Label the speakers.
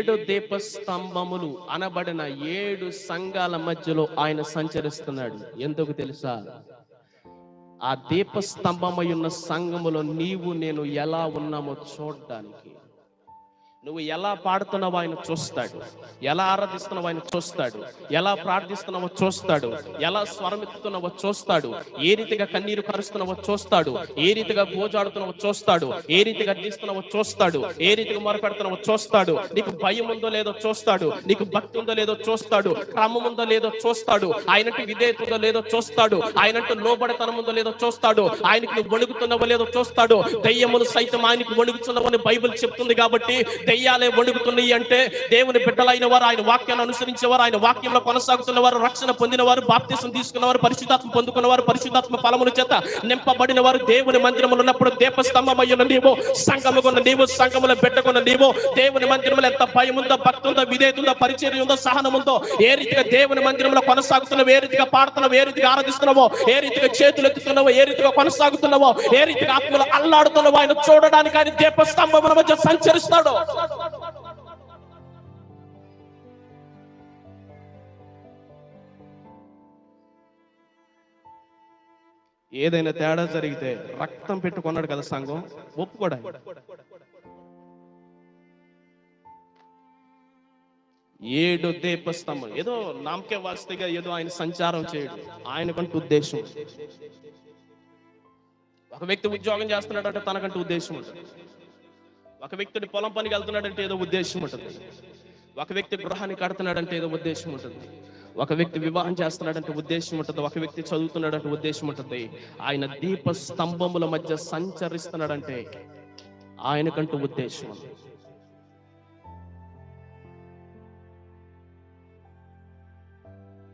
Speaker 1: ఏడు దీప స్తంభములు అనబడిన ఏడు సంఘాల మధ్యలో ఆయన సంచరిస్తున్నాడు. ఎందుకు తెలుసా? ఆ దీపస్తంభమై ఉన్న సంఘములో నీవు నేను ఎలా ఉన్నామో చూడడానికి. నువ్వు ఎలా పాడుతున్నావు ఆయన చూస్తాడు. ఎలా ఆరాధిస్తున్నావు ఆయన చూస్తాడు. ఎలా ప్రార్థిస్తున్నావో చూస్తాడు. ఎలా స్వరమెత్తుతున్నావో చూస్తాడు. ఏ రీతిగా కన్నీరు కరుస్తున్నావో చూస్తాడు. ఏ రీతిగా గోజాడుతున్నావో చూస్తాడు. ఏ రీతిగా అర్థిస్తున్నావో చూస్తాడు. ఏ రీతిగా మొరపెడుతున్నావో చూస్తాడు. నీకు భయం ఉందో లేదో చూస్తాడు. నీకు భక్తి ఉందో లేదో చూస్తాడు. క్రమం ఉందో లేదో చూస్తాడు. ఆయనకి విధేయత ఉందో లేదో చూస్తాడు. ఆయనంటూ లోబడతనం ఉందో లేదో చూస్తాడు. ఆయనకు నువ్వు వణుకుతున్నావో లేదో చూస్తాడు. దయ్యములు సైతం ఆయనకు వణుకుతున్నావని బైబిల్ చెప్తుంది కాబట్టి దెయ్యాలే వణుకుతున్నాయి అంటే దేవుని బిడ్డలైన వారు ఆయన వాక్యాన్ని అనుసరించేవారు ఆయన వాక్యంలో కొనసాగుతున్న వారు రక్షణ పొందిన వారు బాప్తీసం తీసుకున్న వారు పరిశుద్ధాత్మ పొందుకున్న వారు పరిశుద్ధాత్మ ఫలముల చేత నింపబడిన వారు దేవుని మందిరములు ఉన్నప్పుడు దీపస్తంభమయ్యున్న నీవు సంఘముకున్న నీవు సంఘముల బిడ్డకున్న నీవు దేవుని మందిరములు ఎంత భయం ఉందో భక్తి ఉందో విధేయత ఉందో పరిచయం ఉందో సహనం ఉందో ఏ రీతిగా దేవుని మందిరంలో కొనసాగుతున్నావు ఏ రీతిగా పాడుతున్నావు ఏ రీతిగా ఆరాధిస్తున్నావో ఏ రీతిగా చేతులు ఎత్తుతున్నావో ఏ రీతిగా కొనసాగుతున్నావో ఏ రీతిగా ఆత్మలు అల్లాడుతున్నావో ఆయన చూడడానికి ఆయన దీపస్తంభముల మధ్య సంచరిస్తాడు. ఏదైనా తేడా జరిగితే రక్తం పెట్టుకున్నాడు కదా సంఘం ఒప్పుకోడా ఏడు దీపస్తంభం ఏదో నామకే వాస్తగా ఏదో ఆయన సంచారం చేయడు. ఆయనకంటూ ఉద్దేశం. ఒక వ్యక్తి ఉద్యోగం చేస్తున్నాడంటే తనకంటూ ఉద్దేశం ఉంటుంది. ఒక వ్యక్తిని పొలం పనికి వెళ్తున్నాడంటే ఏదో ఉద్దేశం ఉంటుంది. ఒక వ్యక్తి గృహాన్ని కడుతున్నాడంటే ఏదో ఉద్దేశం ఉంటుంది. ఒక వ్యక్తి వివాహం చేస్తున్నాడంటే ఉద్దేశం ఉంటుంది. ఒక వ్యక్తి చదువుతున్నాడంటే ఉద్దేశం ఉంటుంది. ఆయన దీప స్తంభముల మధ్య సంచరిస్తున్నాడంటే ఆయనకంటూ ఉద్దేశం